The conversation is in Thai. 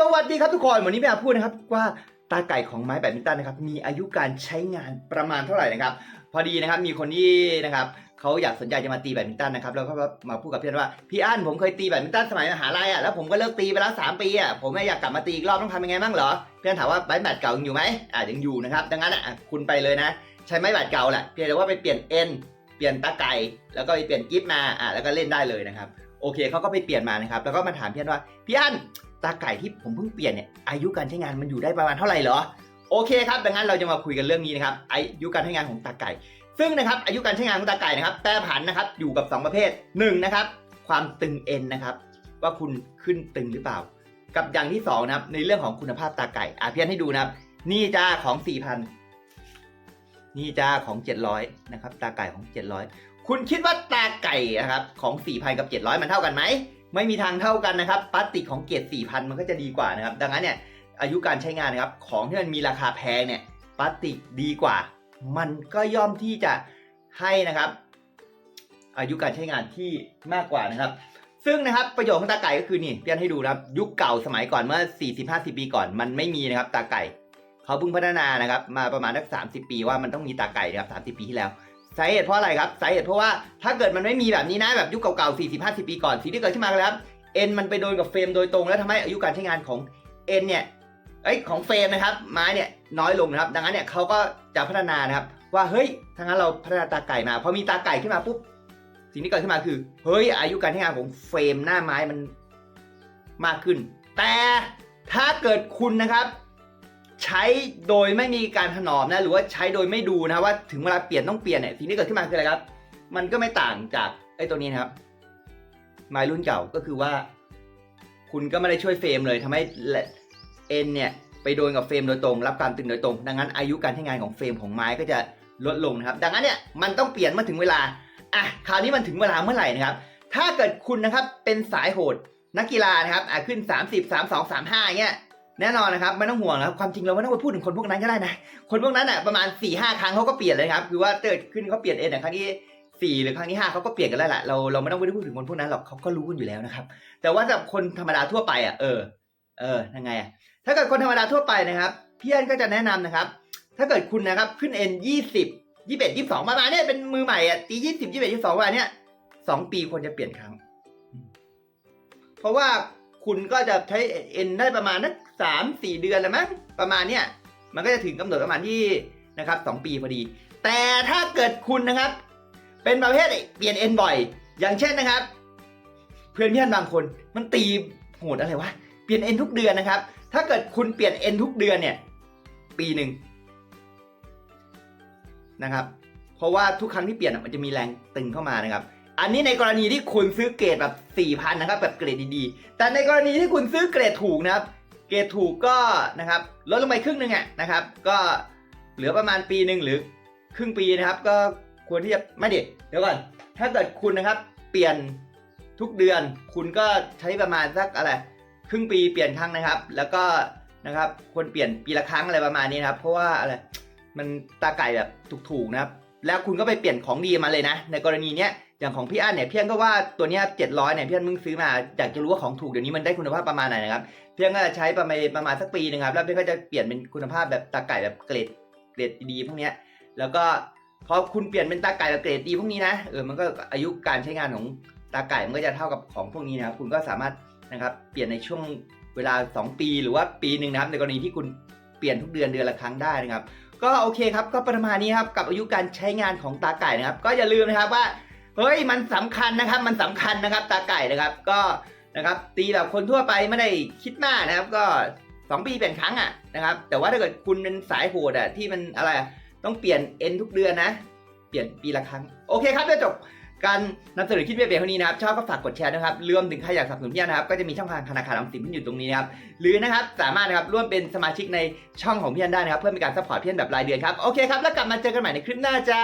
สวัสดีครับทุกคน วันนี้พี่อาพูดนะครับว่าตาไก่ของไม้แบดมินตันนะครับมีอายุการใช้งานประมาณเท่าไหร่นะครับ พอดีนะครับมีคนที่นะครับเขาอยากสนใจจะมาตีแบดมินตันนะครับแล้วก็มาพูดกับเพื่อนว่าพี่อั้นผมเคยตีแบดมินตันสมัยมหาลัยอะแล้วผมก็เลิกตีไปแล้วสามปีอะผมอยากกลับมาตีอีกรอบต้องทำยังไงบ้างเหรอเพื่อนถามว่าไม้แบดเก่ายังอยู่ไหมอะยังอยู่นะครับดังนั้นอะคุณไปเลยนะ ใช้ไม้แบดเก่าแหละเพียงแต่ว่าไปเปลี่ยนเอ็นเปลี่ยนตาไก่แล้วก็ไปเปลี่ยนกิฟมาอะแล้วก็เล่นได้เลยนะครับโอเคเขาก็ไปเปลี่ยนมานะครับแล้วก็มาถามพี่อันว่าพี่อัน ตาไก่ที่ผมเพิ่งเปลี่ยนเนี่ยอายุการใช้งานมันอยู่ได้ประมาณเท่าไหร่เหรอโอเคครับดังนั้นเราจะมาคุยกันเรื่องนี้นะครับอายุการใช้งานของตาไก่ ซึ่งนะครับอายุการใช้งานของตาไก่นะครับแปรผันนะครับอยู่กับ 2 ประเภท1นะครับความตึงเอ็นนะครับว่าคุณขึ้นตึงหรือเปล่า กับอย่างที่2นะครับในเรื่องของคุณภาพตาไก่อะพี่อันให้ดูนะครับนี่จ้าของ 4,000 นี่จ้าของ 700นะครับตาไก่ของ 700 คุณคิดว่าตาไก่นะครับของ 4,000 กับ 700 มันเท่ากันไหม ไม่มีทางเท่ากันนะครับพลาสติกของเกียรด4,000 มันก็จะดีกว่านะครับ ดังนั้นเนี่ยอายุการใช้งานนะครับของที่มันมีราคาแพงเนี่ยพลาสติกดีกว่า มันก็ย่อมที่จะให้นะครับ อายุการใช้งานที่มากกว่านะครับ ซึ่งนะครับประโยชน์ของตาไก่ก็คือนี่เพี่อนให้ดูนะครับ ยุคเก่าสมัยก่อนเมื่อ 40-50 ปีก่อน มันไม่มีนะครับตาไก่เขาเพิ่งพัฒนานะครับ มาประมาณสัก30 ปีว่ามันต้องมีตาไก่นะครับ30 ปีที่แล้ว สาเหตุเพราะอะไรครับสาเหตุเพราะว่าถ้าเกิดมันไม่มีแบบนี้นะแบบยุคเก่าๆ40 50 ปีก่อนสิ่งที่เกิดขึ้นมาครครับเอ็นมันไปโดนกับเฟรมโดยตรงแล้วทำให้อายุการใช้งานของเอ็นเนี่ยเอ้ยของเฟรมนะครับไม้เนี่ยน้อยลงนะครับ ดังนั้นเนี่ยเขาก็จะพัฒนานะครับ ว่าเฮ้ยถ้างั้นเราพัฒนาตาไก่มาพอมีตาไก่ขึ้นมาปุ๊บสิ่งที่เกิดขึ้นมาคือ เฮ้ยอายุการใช้งานของเฟรมหน้าไม้มันมากขึ้น แต่ถ้าเกิดคุณนะครับ ใช้โดยไม่มีการถนอมนะหรือว่าใช้โดยไม่ดูนะว่าถึงเวลาเปลี่ยนต้องเปลี่ยนเนี่ยสิ่งที่เกิดขึ้นมาคืออะไรครับ มันก็ไม่ต่างจากไอ้ตัวนี้นะครับไม้รุ่นเก่าก็คือว่า คุณก็ไม่ได้ช่วยเฟรมเลยทำให้เอ็นเนี่ยไปโดนกับเฟรมโดยตรง รับการตึงโดยตรง ดังนั้นอายุการใช้งานของเฟรมของไม้ก็จะลดลงนะครับ ดังนั้นเนี่ยมันต้องเปลี่ยนเมื่อถึงเวลาอะคราวนี้มันถึงเวลาเมื่อไหร่นะครับ ถ้าเกิดคุณนะครับเป็นสายโหดนักกีฬานะครับอะขึ้น 30 32 35เงี้ย แน่นอนนะครับไม่ต้องห่วงนะครับความจริงเราไม่ต้องไปพูดถึงคนพวกนั้นก็ได้นะ คนพวกนั้นอะประมาณ4ี่ห้าครั้งเขาก็เปลี่ยนเลยครับคือว่าเกิดขึ้นเขาเปลี่ยนเองแต่ครั้งที่สี่หรือครั้งที่ห้าเขาก็เปลี่ยนกันแล้วแหละเราเราไม่ต้องไปพูดถึงคนพวกนั้นหรอกเขาก็รู้กันอยู่แล้วนะครับ แต่ว่าสำหรับคนธรรมดาทั่วไปอะเออเออยังไงอะถ้าเกิดคนธรรมดาทั่วไปนะครับพี่อันก็จะแนะนำนะครับ ถ้าเกิดคุณนะครับขึ้นเอ็นยี่สิบยี่สิบเอ็ดยี่สิบสองประมาณเนี้ยเป็นมือใหม่อะตียี่สิบยี่สิบเอ็ดยี่สิบสองประมาณเนี้ยสองปีควรจะเปลี่ยนครั้ง เพราะว่า คุณก็จะใช้เอ็นได้ประมาณนักสามสี่เดือนแล้วมั้งประมาณเนี้ยมันก็จะถึงกำหนดประมาณที่นะครับสองปีพอดี แต่ถ้าเกิดคุณนะครับ เป็นประเภทเปลี่ยนเอ็นบ่อย อย่างเช่นนะครับ เพื่อนเพื่อนบางคนมันตีโหดอะไรวะเปลี่ยนเอ็นทุกเดือนนะครับ ถ้าเกิดคุณเปลี่ยนเอ็นทุกเดือนเนี่ย ปีหนึ่งนะครับ เพราะว่าทุกครั้งที่เปลี่ยนอะมันจะมีแรงตึงเข้ามานะครับ อันนี้ในกรณีที่คุณซื้อเกรดแบบ4 0 0 0นะครับแบบเกรดดีๆ แต่ในกรณีที่คุณซื้อเกรดถูกนะครับ เกรดถูกก็นะครับลดลงไปครึ่งหนึ่งอะนะครับ ก็เหลือประมาณปีหนึ่งหรือครึ่งปีนะครับ ก็ควรที่จะไม่เด็ดเดี๋ยวก่อน ถ้าเกิดคุณนะครับเปลี่ยนทุกเดือน คุณก็ใช้ประมาณสักอะไรครึ่งปีเปลี่ยนครั้งนะครับ แล้วก็นะครับควรเปลี่ยนปีละครั้งอะไรประมาณนี้นะครับ เพราะว่าอะไรมันตาไก่แบบถูกๆนะครับ แล้วคุณก็ไปเปลี่ยนของดีมาเลยนะ ในกรณีเนี้ย อย่างของพี่อั้นเนี่ยพี่อั้นก็ว่าตัวเนี้ยเจ็ดร้อยเนี่ยพี่อั้นมึงซื้อมาอยากจะรู้ว่าของถูกเดี๋ยวนี้มันได้คุณภาพประมาณไหนนะครับพี่อั้นก็จะใช้ประมาณประมาณสักปีนึงครับแล้วพี่ก็จะเปลี่ยนเป็นคุณภาพแบบตาไก่แบบเกรดเกรดดีพวกเนี้ยแล้วก็พอคุณเปลี่ยนเป็นตาไก่แบบเกรดดีพวกนี้นะเออมันก็อายุการใช้งานของตาไก่มันก็จะเท่ากับของพวกนี้นะครับคุณก็สามารถนะครับเปลี่ยนในช่วงเวลา 2 ปีหรือว่าปีหนึ่งนะครับในกรณีที่คุณเปลี่ยนทุกเดือนเดือนละครั้งได้นะครับ ก็โอเคครับก็ประมาณนี้ครับกับอายุการใช้งานของตาไก่นะครับ ก็อย่าลืมนะครับว่า เฮ้ยมันสำคัญนะครับ มันสำคัญนะครับ ตาไก่นะครับ ก็นะครับ ตีแบบคนทั่วไปไม่ได้คิดมากนะครับ ก็2ปีเปลี่ยนครั้งอะนะครับ แต่ว่าถ้าเกิดคุณเป็นสายโหดอะที่มันอะไรต้องเปลี่ยนเอ็นทุกเดือนนะ เปลี่ยนปีละครั้ง โอเคครับเดี๋ยวจบการนำเสนอคลิปเพียเท่านี้นะครับ ชอบก็ฝากกดแชร์นะครับรวมถึงใครอยากสนับสนุนพี่นะครับ ก็จะมีช่องทางธนาคารออมสินที่อยู่ตรงนี้นะครับ หรือนะครับสามารถนะครับร่วมเป็นสมาชิกในช่องของพี่นได้นะครับ เพื่อเป็นการซัพพอร์ตพี่นแบบรายเดือนครับ โอเคครับ แล้วกลับมาเจอกันใหม่ในคลิปหน้าจ้า